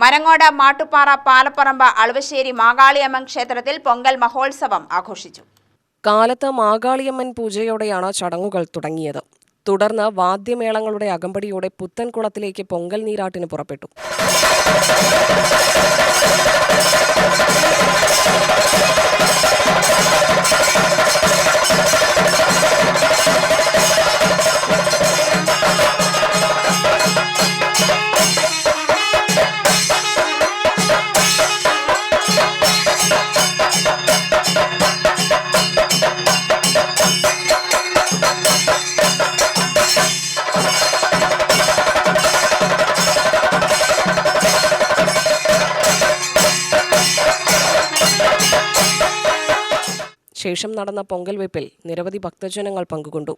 മരങ്ങോട് മാട്ടുപാറ പാലപ്പറമ്പ് അളുവശ്ശേരി മാകാളിയമ്മൻ ക്ഷേത്രത്തിൽ പൊങ്കൽ മഹോത്സവം ആഘോഷിച്ചു. കാലത്ത് മാകാളിയമ്മൻ പൂജയോടെയാണ് ചടങ്ങുകൾ തുടങ്ങിയത്. തുടർന്ന് വാദ്യമേളങ്ങളുടെ അകമ്പടിയോടെ പുത്തൻകുളത്തിലേക്ക് പൊങ്കൽ നീരാട്ടിന് പുറപ്പെട്ടു. ശേഷം നടന്ന പൊങ്കൽ വെപ്പിൽ നിരവധി ഭക്തജനങ്ങൾ പങ്കുകൊണ്ടു.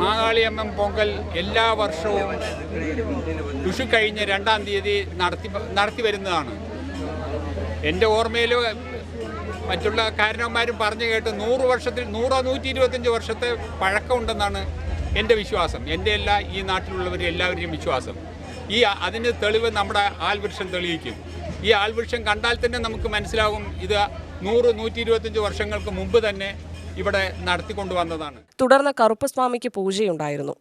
മാകാളിയമ്മൻ പൊങ്കൽ എല്ലാ വർഷവും വിഷു കഴിഞ്ഞ് രണ്ടാം തീയതി നടത്തി നടത്തി വരുന്നതാണ്. എന്റെ ഓർമ്മയിൽ മറ്റുള്ള കാരണവന്മാരും പറഞ്ഞു കേട്ട് നൂറ് വർഷത്തിൽ നൂറോ നൂറ്റി ഇരുപത്തഞ്ച് വർഷത്തെ പഴക്കമുണ്ടെന്നാണ് എന്റെ വിശ്വാസം. എന്റെ എല്ലാ ഈ നാട്ടിലുള്ളവർ എല്ലാവരുടെയും വിശ്വാസം. ഈ അതിന് തെളിവ് നമ്മുടെ ആൽവൃക്ഷം തെളിയിക്കും. ഈ ആൾവൃക്ഷം കണ്ടാൽ തന്നെ നമുക്ക് മനസ്സിലാകും ഇത് നൂറ് നൂറ്റി ഇരുപത്തഞ്ച് വർഷങ്ങൾക്ക് മുമ്പ് തന്നെ ഇവിടെ നടത്തിക്കൊണ്ടുവന്നതാണ്. തുടർന്ന് കറുപ്പസ്വാമിക്ക് പൂജയുണ്ടായിരുന്നു.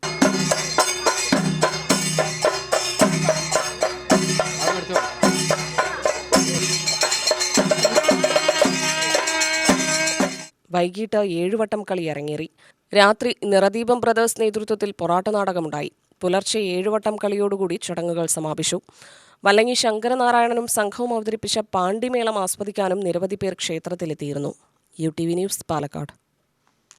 വൈകിട്ട് ഏഴുവട്ടം കളി അരങ്ങേറി. രാത്രി നിറദീപം ബ്രദേഴ്സ് നേതൃത്വത്തിൽ പൊറാട്ട് നാടകമുണ്ടായി. പുലർച്ചെ ഏഴുവട്ടം കളിയോടുകൂടി ചടങ്ങുകൾ സമാപിച്ചു. വല്ലങ്ങി ശങ്കരനാരായണനും സംഘവും അവതരിപ്പിച്ച പാണ്ടിമേളം ആസ്വദിക്കാനും നിരവധി പേർ ക്ഷേത്രത്തിലെത്തിയിരുന്നു. U T V news Palakkad.